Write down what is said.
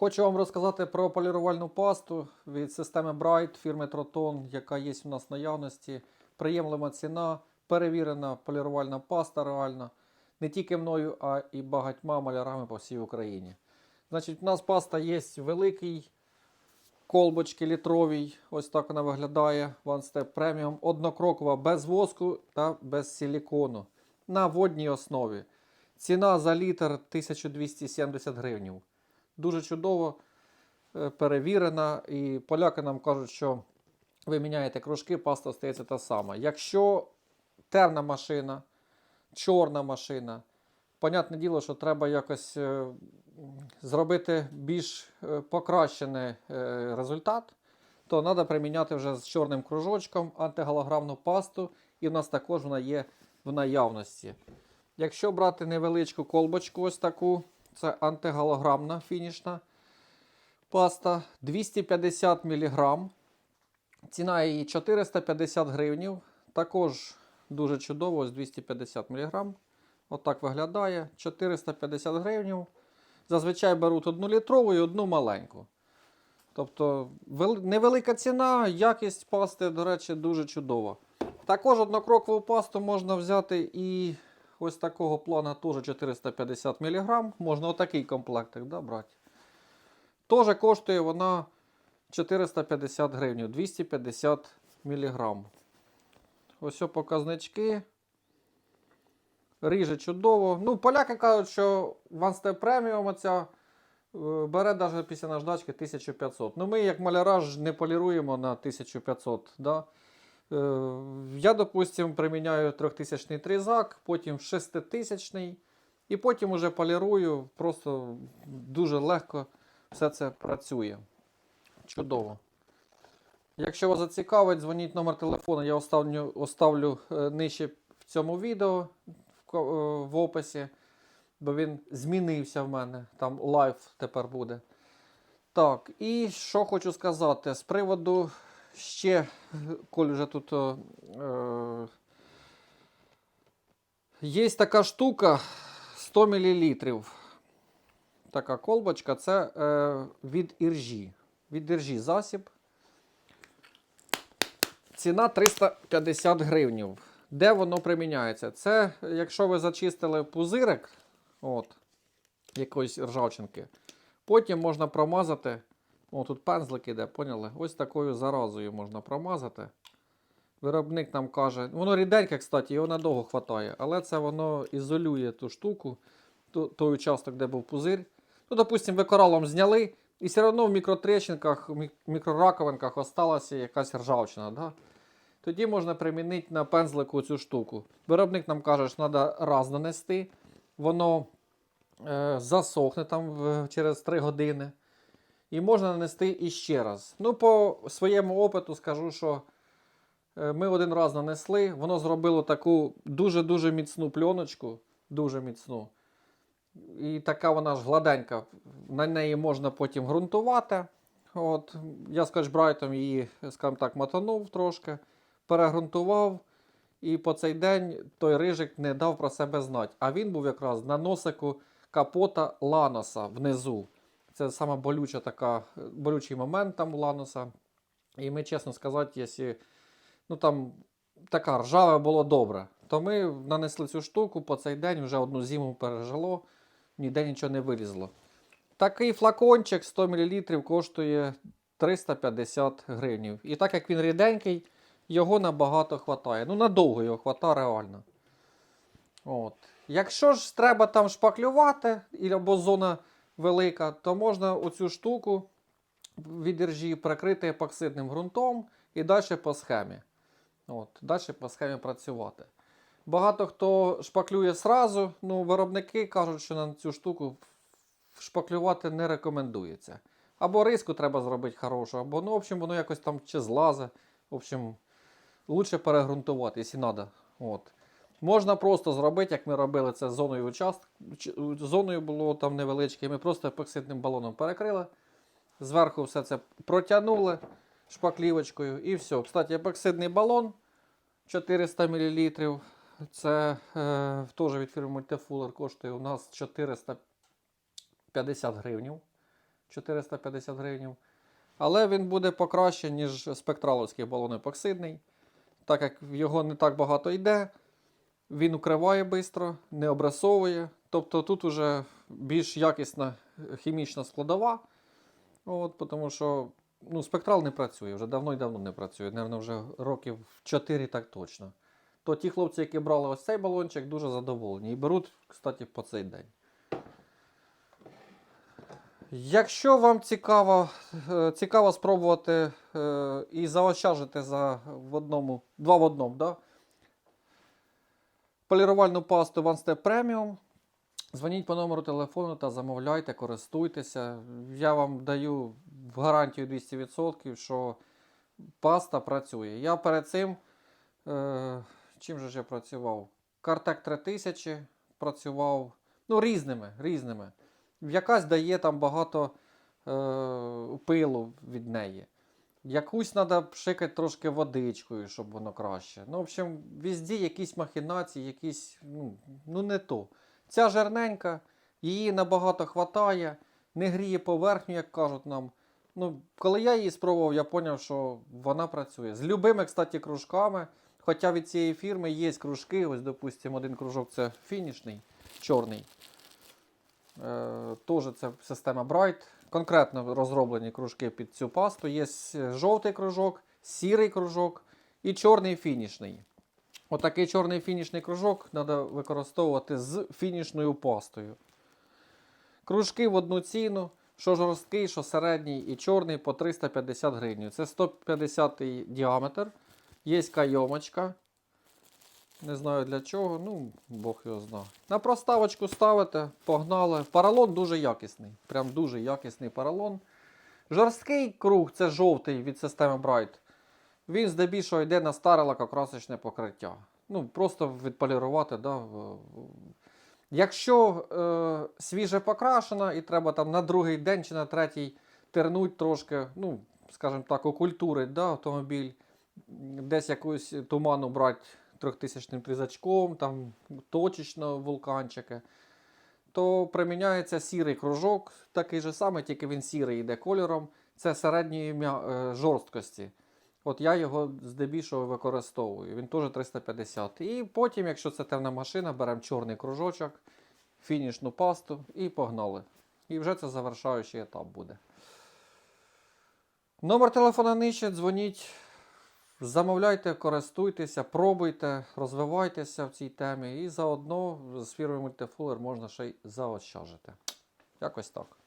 Хочу вам розказати про полірувальну пасту від системи Bright фірми Troton, яка є у нас в наявності. Приємлива ціна, перевірена полірувальна паста реальна. Не тільки мною, а і багатьма малярами по всій Україні. Значить, у нас паста є великий, колбочки літровій. Ось так вона виглядає. One Step Premium. Однокрокова без воску та без силікону. На водній основі. Ціна за літр 1270 гривень. Дуже чудово е, перевірена. І поляки нам кажуть, що ви міняєте кружки, паста стається та сама. Якщо темна машина, чорна машина, понятне діло, що треба якось е, зробити більш е, покращений результат, то треба приміняти вже з чорним кружочком антиголограмну пасту, і в нас також вона є в наявності. Якщо брати невеличку колбочку, ось таку, це антиголограмна фінішна паста 250 мг. Ціна її 450 гривнів. Також дуже чудово, ось 250 мг. Отак виглядає. 450 гривень. Зазвичай беруть одну літрову і одну маленьку. Тобто невелика ціна, якість пасти, до речі, дуже чудова. Також однокрокову пасту можна взяти і ось такого плана теж 450 мг. Можна отакий комплектик да, брати. Теж коштує вона 450 гривень, 250 мг. Ось показнички. Ріже чудово. Ну, поляки кажуть, що One Step Premium оця е, бере навіть після наждачки 1500. Ну, ми, як маляра, не поліруємо на 1500. Да? Е, Я, допустимо, приміняю 3000 тризак, потім 6000 і потім уже полірую. Просто дуже легко все це працює. Чудово. Якщо вас зацікавить, дзвоніть номер телефону, я оставлю, оставлю е, нижче в цьому відео в, е, в описі, бо він змінився в мене. Там лайв тепер буде. Так, і що хочу сказати з приводу ще, коль вже тут. е, е, є така штука 100 мл. Така колбочка, це е, від іржі. Від іржі засіб. Ціна 350 гривнів. Де воно приміняється? Це, якщо ви зачистили пузирик, от, якоїсь ржавчинки, потім можна промазати. О, тут пензлик іде, поняли? Ось такою заразою можна промазати. Виробник нам каже, воно ріденьке, кстати, його надовго хватає, але це воно ізолює ту штуку, ту- той участок, де був пузир. Ну, допустимо, ви коралом зняли, і все одно в мікротрещинках, в мікрораковинках осталася якась ржавчина. Да? Тоді можна примінити на пензлику цю штуку. Виробник нам каже, що треба раз нанести, воно е, засохне там в- через 3 години. І можна нанести іще раз. Ну, по своєму опиту скажу, що е, ми один раз нанесли, воно зробило таку дуже-дуже міцну пленочку, дуже міцну. І така вона ж гладенька. На неї можна потім ґрунтувати. От, я скотч-брайтом її, скажімо так, мотанув трошки, перегрунтував. І по цей день той рижик не дав про себе знати. А він був якраз на носику капота Ланоса внизу. Це сама болюча така, болючий момент там у Ланоса. І ми, чесно сказати, якщо ну, там така ржаве було добре, то ми нанесли цю штуку по цей день вже одну зиму пережило, ніде нічого не вилізло. Такий флакончик 100 мл коштує 350 гривень. І так як він ріденький, його набагато хватає. Ну, надовго його хватає реально. От. Якщо ж треба там шпаклювати, або зона велика, то можна оцю штуку від держі прикрити епоксидним ґрунтом і далі по схемі. От, далі по схемі працювати. Багато хто шпаклює сразу, ну, виробники кажуть, що на цю штуку шпаклювати не рекомендується. Або риску треба зробити хорошу, або ну, в общем, воно якось там чи злазе. В общем, лучше перегрунтувати, якщо треба. Можна просто зробити, як ми робили це з зоною участку. Зоною було там невеличке, ми просто епоксидним балоном перекрили. Зверху все це протягнули шпаклівочкою і все. Кстати, епоксидний балон 400 мл. Це е, теж від фірми Multifuller коштує у нас 450 гривень. 450 гривень. Але він буде покраще, ніж спектраловський балон епоксидний, так як його не так багато йде. Він укриває швидко, не обрисовує. Тобто тут вже більш якісна хімічна складова. От, тому що ну, спектрал не працює, вже давно і давно не працює. Наверно, вже років 4 так точно. То ті хлопці, які брали ось цей балончик, дуже задоволені. І беруть, кстати, по цей день. Якщо вам цікаво, е, цікаво спробувати е, і заощаджити за в одному, два в одному, да? Полірувальну пасту One Step Premium, дзвоніть по номеру телефону та замовляйте, користуйтеся. Я вам даю в гарантію 200%, що паста працює. Я перед цим, е, чим же ж я працював? Картек 3000 працював, ну, різними, різними. Якась дає там багато е, пилу від неї. Якусь треба пшикати трошки водичкою, щоб воно краще. Ну, в общем, везде якісь махінації, якісь, ну, ну не то. Ця жирненька, її набагато хватає, не гріє поверхню, як кажуть нам. Ну, коли я її спробував, я зрозумів, що вона працює. З любими, кстати, кружками. Хоча від цієї фірми є кружки, ось, допустимо, один кружок це фінішний, чорний. Е, Теж це система Bright. Конкретно розроблені кружки під цю пасту. Є жовтий кружок, сірий кружок і чорний фінішний. Отакий чорний фінішний кружок треба використовувати з фінішною пастою. Кружки в одну ціну, що жорсткий, що середній і чорний по 350 гривень. Це 150 діаметр. Є кайомочка. Не знаю для чого, ну, Бог його знає. На проставочку ставите, погнали. Паралон дуже якісний. Прям дуже якісний паралон. Жорсткий круг це жовтий від системи Bright. Він здебільшого йде на старе лакокрасочне покриття. Ну, просто відполірувати. Да, Якщо е, свіже покрашена і треба там на другий день чи на третій тернуть трошки, ну, скажімо так, окультурить да, автомобіль, десь якусь туману брати трьохтисячним трізачком, там точечно вулканчики, то приміняється сірий кружок, такий же самий, тільки він сірий йде кольором. Це середньої е, жорсткості. От я його здебільшого використовую. Він теж 350. І потім, якщо це темна машина, беремо чорний кружочок, фінішну пасту і погнали. І вже це завершаючий етап буде. Номер телефона нижче, дзвоніть, замовляйте, користуйтеся, пробуйте, розвивайтеся в цій темі. І заодно з фірмою Multifuller можна ще й заощажити. Якось так.